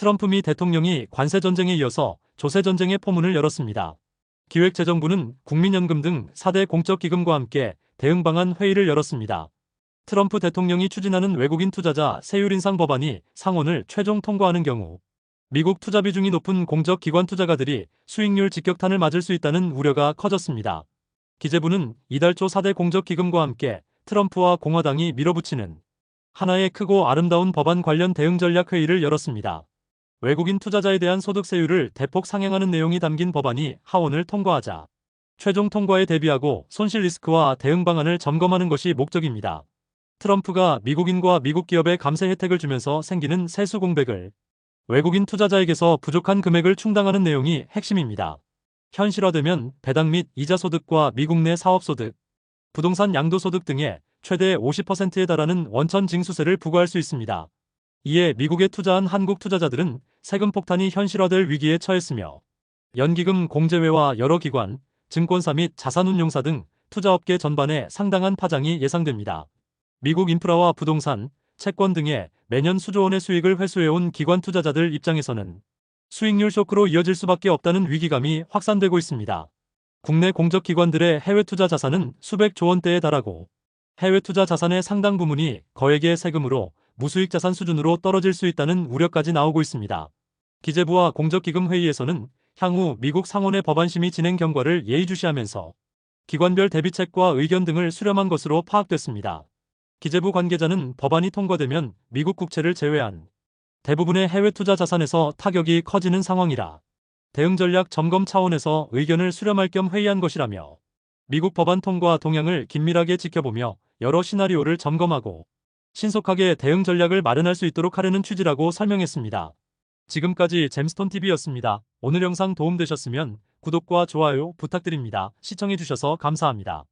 트럼프 미 대통령이 관세 전쟁에 이어서 조세 전쟁의 포문을 열었습니다. 기획재정부는 국민연금 등 4대 공적기금과 함께 대응 방안 회의를 열었습니다. 트럼프 대통령이 추진하는 외국인 투자자 세율 인상 법안이 상원을 최종 통과하는 경우 미국 투자 비중이 높은 공적 기관 투자가들이 수익률 직격탄을 맞을 수 있다는 우려가 커졌습니다. 기재부는 이달 초 4대 공적 기금과 함께 트럼프와 공화당이 밀어붙이는 하나의 크고 아름다운 법안 관련 대응 전략 회의를 열었습니다. 외국인 투자자에 대한 소득세율을 대폭 상향하는 내용이 담긴 법안이 하원을 통과하자 최종 통과에 대비하고 손실 리스크와 대응 방안을 점검하는 것이 목적입니다. 트럼프가 미국인과 미국 기업에 감세 혜택을 주면서 생기는 세수 공백을 외국인 투자자에게서 부족한 금액을 충당하는 내용이 핵심입니다. 현실화되면 배당 및 이자 소득과 미국 내 사업 소득, 부동산 양도 소득 등에 최대 50%에 달하는 원천 징수세를 부과할 수 있습니다. 이에 미국에 투자한 한국 투자자들은 세금 폭탄이 현실화될 위기에 처했으며 연기금 공제회와 여러 기관, 증권사 및 자산운용사 등 투자업계 전반에 상당한 파장이 예상됩니다. 미국 인프라와 부동산, 채권 등에 매년 수조 원의 수익을 회수해온 기관 투자자들 입장에서는 수익률 쇼크로 이어질 수밖에 없다는 위기감이 확산되고 있습니다. 국내 공적 기관들의 해외 투자 자산은 수백 조 원대에 달하고 해외 투자 자산의 상당 부분이 거액의 세금으로 무수익 자산 수준으로 떨어질 수 있다는 우려까지 나오고 있습니다. 기재부와 공적기금 회의에서는 향후 미국 상원의 법안 심의 진행 경과를 예의주시하면서 기관별 대비책과 의견 등을 수렴한 것으로 파악됐습니다. 기재부 관계자는 법안이 통과되면 미국 국채를 제외한 대부분의 해외 투자 자산에서 타격이 커지는 상황이라 대응 전략 점검 차원에서 의견을 수렴할 겸 회의한 것이라며 미국 법안 통과 동향을 긴밀하게 지켜보며 여러 시나리오를 점검하고 신속하게 대응 전략을 마련할 수 있도록 하려는 취지라고 설명했습니다. 지금까지 잼스톤TV였습니다. 오늘 영상 도움되셨으면 구독과 좋아요 부탁드립니다. 시청해주셔서 감사합니다.